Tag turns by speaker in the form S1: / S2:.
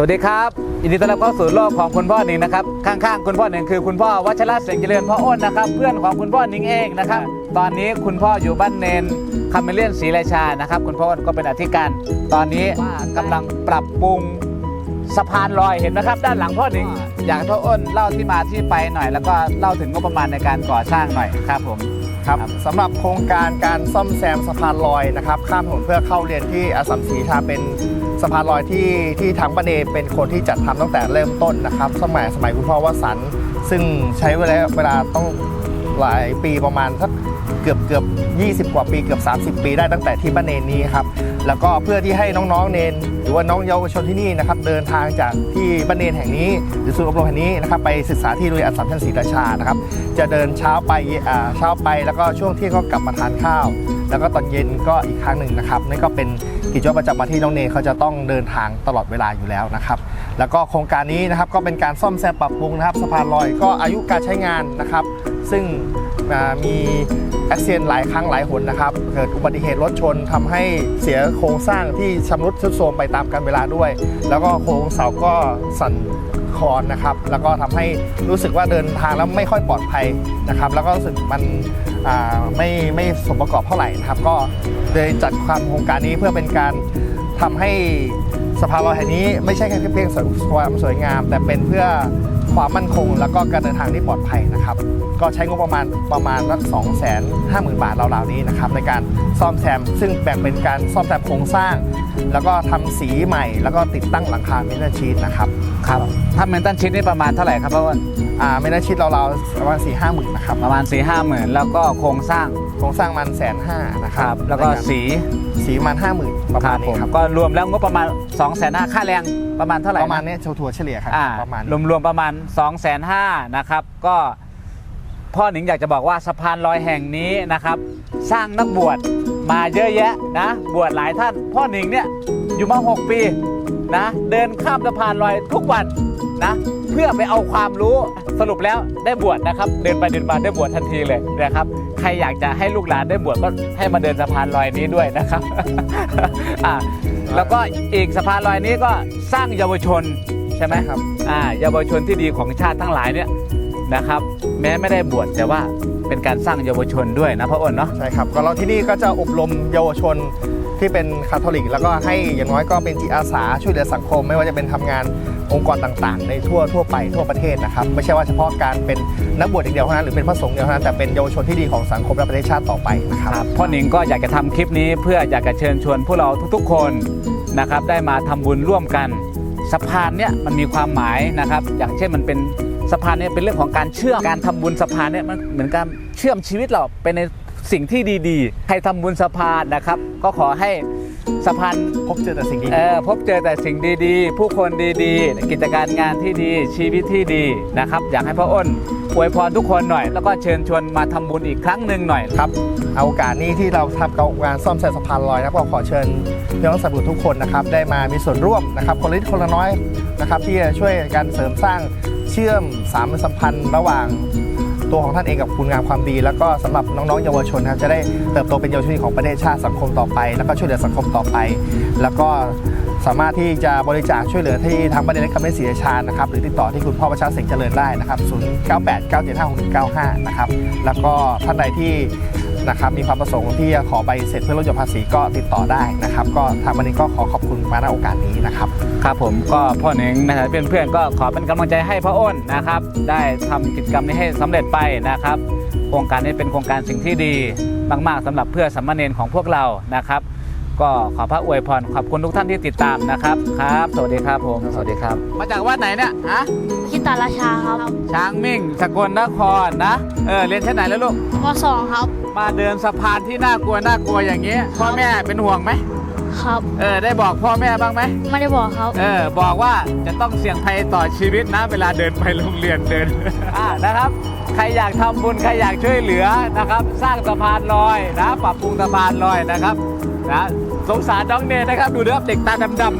S1: สวัสดีครับยินดีต้อนรับเข้าสู่โลกของคุณพ่อหนิงนะครับข้างๆคุณพ่อหนิงคือคุณพ่อวัชระเสียงเจริญพ่ออ้นนะครับเพื่อนของคุณพ่อหนิงเองนะครับตอนนี้คุณพ่ออยู่บ้านเนนคาเมเลียนศรีราชานะครับคุณพ่ออ้นก็เป็นอธิการ ตอนนี้ว่ากำลังปรับปรุงสะพานลอยเห็นนะครับ ด้านหลังพ่อหนิงอยากให้พ่ออ้นเล่าที่มาที่ไปหน่อย แล้วก็เล่าถึงงบประมาณในการก่อสร้างหน่อยครับผม
S2: ครับสำหรับโครงการการซ่อมแซมสะพานลอยนะครับข้ามถนนเพื่อเข้าเรียนที่อสัมศรีชาเป็นสะพานลอยที่ที่ทางประเดเป็นคนที่จัดทำตั้งแต่เริ่มต้นนะครับ สมัยสมัยคุณพ่อวสันต์ซึ่งใช้เวลาเวลาต้องหลายปีประมาณสัก เกือบเกือบ 20 กว่าปีเกือบ 30 ปีได้ตั้งแต่ที่บ้านเนนนี้ครับแล้วก็เพื่อที่ให้น้องๆเนนหรือว่าน้องเยาวชนที่นี่นะครับเดินทางจากที่บ้านเนนแห่งนี้ หรือศูนย์อบรมแห่งนี้นะครับไปศึกษาที่โรงเรียนอัสสัมชัญศรีราชานะครับจะเดินเช้าไปเช้าไปแล้วก็ช่วงเที่ยงก็กลับมาทานข้าว แล้วก็ตอนเย็นก็อีกครั้งหนึ่งนะครับนี่ก็เป็นกิจวัตรประจำวันที่น้องเนเขาจะต้องเดินทางตลอดเวลาอยู่แล้วนะครับแล้วก็โครงการนี้นะครับก็เป็นการซ่อมแซมปรับปรุงนะครับสะพานลอยก็อายุการใช้งานนะครับ ซึ่ง มีแอคเซนหลายครั้งหลายหนนะครับ เกิดอุบัติเหตุรถชนทำให้เสียโครงสร้างที่ชำรุดทรุดโทรมไปตามกาลเวลาด้วย แล้วก็โครงเสาก็สั่นคอนนะครับ แล้วก็ทำให้รู้สึกว่าเดินทางแล้วไม่ค่อยปลอดภัยนะครับ แล้วก็รู้สึกมันไม่ไม่สมประกอบเท่าไหร่นะครับ ก็เลยจัดความโครงการนี้เพื่อเป็นการทำให้สะพานลอยแห่งนี้ไม่ใช่แค่เพียงความสวยงาม แต่เป็นเพื่อ ความมั่นคง แล้วก็การเดินทางที่ปลอดภัยนะครับ ก็ใช้งบประมาณประมาณสักสองแสนห้าหมื่นบาทราวๆนี้นะครับในการซ่อมแซม ซึ่งแบ่งเป็นการซ่อมแซมโครงสร้าง แล้วก็ทำสีใหม่ แล้วก็ติดตั้งหลังคาเมทัลชีทนะครับ
S1: ครับถ้าเมนตันชิ้นนี่ประมาณเท่าไหร่ครับพ่ออ้น
S2: อ่าไม่น่าชิดเราเราๆประมาณสี่ห้าหมื่นนะครับ
S1: ประมาณ4ี่ห้าหมื่นแล้วก็โครงสร้าง
S2: โครงสร้างมันแสนห้านะค
S1: ค
S2: รั
S1: รั
S2: บบ
S1: แล้วก็
S2: ในาร
S1: สี
S2: สีประมันห้าหมื่นประมาณ
S1: ผ
S2: นี้
S1: ม
S2: ครับ
S1: ก็รวมแล้วงบประมาณ2องแสนห้าค่าแรงประมาณเท่าไหร่
S2: ประมาณ
S1: น
S2: เนี้ยถั่วๆเฉลี่ยครับ
S1: อ่า
S2: ประมาณ
S1: รวมรวมๆประมาณ2องแสนห้านะครับก็พ่อหนิงอยากจะบอกว่าสะพานลอยแห่งนี้นะครับ สร้างนักบวชมาเยอะแยะนะบวชหลายท่าน พ่อหนิงเนี่ยอยู่มา 6 ปี นะ เดินข้ามสะพานลอยทุกวันนะ เพื่อไปเอาความรู้สรุปแล้วได้บวชนะครับ เดินไปเดินมาได้บวชทันทีเลยนะครับ ใครอยากจะให้ลูกหลานได้บวชก็ให้มาเดินสะพานลอยนี้ด้วยนะครับอ่าแล้วก็อีกสะพานลอยนี้ก็สร้างเยาวชนใช่ไหม
S2: ครับ
S1: อ่าเยาวชนที่ดีของชาติทั้งหลายเนี่ยนะครับ แม้ไม่ได้บวชแต่ว่าเป็นการสร้างเยาวชนด้วยนะพระอ้นเนาะ
S2: ใช่ครับก็เราที่นี่ก็จะอบรมเยาวชน ที่เป็นคาทอลิก แล้วก็ให้อย่างน้อยก็เป็นจิตอาสาช่วยเหลือสังคม ไม่ว่าจะเป็นทำงานองค์กรต่างๆ ในทั่วทั่วไปทั่วประเทศนะครับ ไม่ใช่ว่าเฉพาะการเป็นนักบวชอย่างเดียวเท่านั้นหรือเป็นพระสงฆ์เดียวเท่านั้นแต่เป็นเยาวชนที่ดีของสังคมและประเทศชาติต่อไปนะครับ
S1: พ่อหนิงก็อยากจะทำคลิปนี้เพื่ออยากจะเชิญชวนพวกเราทุกๆ คนนะครับได้มาทำบุญร่วมกันสะพานเนี่ยมันมีความหมายนะครับ อย่างเช่นมันเป็นสะพานเนี่ยเป็นเรื่องของการเชื่อมการทำบุญสะพานเนี่ยมันเหมือนการเชื่อมชีวิตเราไปใน สิ่งที่ดีๆ ใครทำบุญสะพานนะครับ ก็ขอให้สะพาน
S2: พบเจอแต่สิ่งดี
S1: เออพบเจอแต่สิ่งดีๆ ผู้คนดีๆ กิจการงานที่ดีชีวิตที่ดีนะครับ อยากให้พ่ออ้นอวยพรทุกคนหน่อย แล้วก็เชิญชวนมาทำบุญอีกครั้งหนึ่งหน่อย
S2: ครับ เอาโอกาสนี้ที่เราทำการงานซ่อมแซมสะพานลอยนะครับก็ขอเชิญพี่น้องสัตว์บุตรทุกคนนะครับได้มามีส่วนร่วมนะครับคนละนิดคนละน้อยนะครับที่จะช่วยกันเสริมสร้างเชื่อมสามสัมพันธ์ระหว่าง ตัวของท่านเองกับคุณงามความดี แล้วก็สำหรับน้องๆเยาวชนนะครับจะได้เติบโตเป็นเยาวชนของประเทศชาติสังคมต่อไป แล้วก็ช่วยเหลือสังคมต่อไป แล้วก็สามารถที่จะบริจาคช่วยเหลือที่ทางประเด็นแล็กคำเนศรีราชานะครับหรือติดต่อที่คุณพ่อประชาเสงเจริญได้นะครับ 0 9 8 9 7 5 6 1 9 5 นะครับ แล้วก็ท่านใดที่ นะครับมีความประสงค์ที่จะขอใบเสร็จเพื่อลดหย่อนภาษีก็ติดต่อได้นะครับ ก็ทางวันนี้ก็ขอขอบคุณมาณโอกาสนี้นะครับ
S1: ครับผมก็พ่อหนิงนะครับเพื่อนๆก็ขอเป็นกำลังใจให้พ่ออ้นนะครับ ได้ทำกิจกรรมนี้ให้สำเร็จไปนะครับ โครงการนี้เป็นโครงการสิ่งที่ดีมาก ๆสำหรับเพื่อสัมมาเนนของพวกเรานะครับ ก็ขอพระอวยพรขอบคุณทุกท่านที่ติดตามนะครับครับ สวัสดีครับผมสวัสดีครับ มาจากวัดไหนเนี่ยฮะ
S3: คิตาราชาครับ
S1: ช้างมิ่งสกลนครนะเออเรียนชั้นไหนแล้วลูก
S3: ปสองครับ
S1: มาเดินสะพานที่น่ากลัวน่ากลัวอย่างนี้พ่อแม่เป็นห่วงไหม
S3: ครับ
S1: เออได้บอกพ่อแม่บ้างไหม
S3: ไม่ได้บอกครับ
S1: เออบอกว่าจะต้องเสี่ยงภัยต่อชีวิตนะ เวลาเดินไปโรงเรียนเดินอ่านะครับใครอยากทำบุญใครอยากช่วยเหลือนะครับ สร้างสะพานลอยนะ ปรับปรุงสะพานลอยนะครับนะ สงสารน้องเนยนะครับ ดูเด้อเด็กตาดำๆ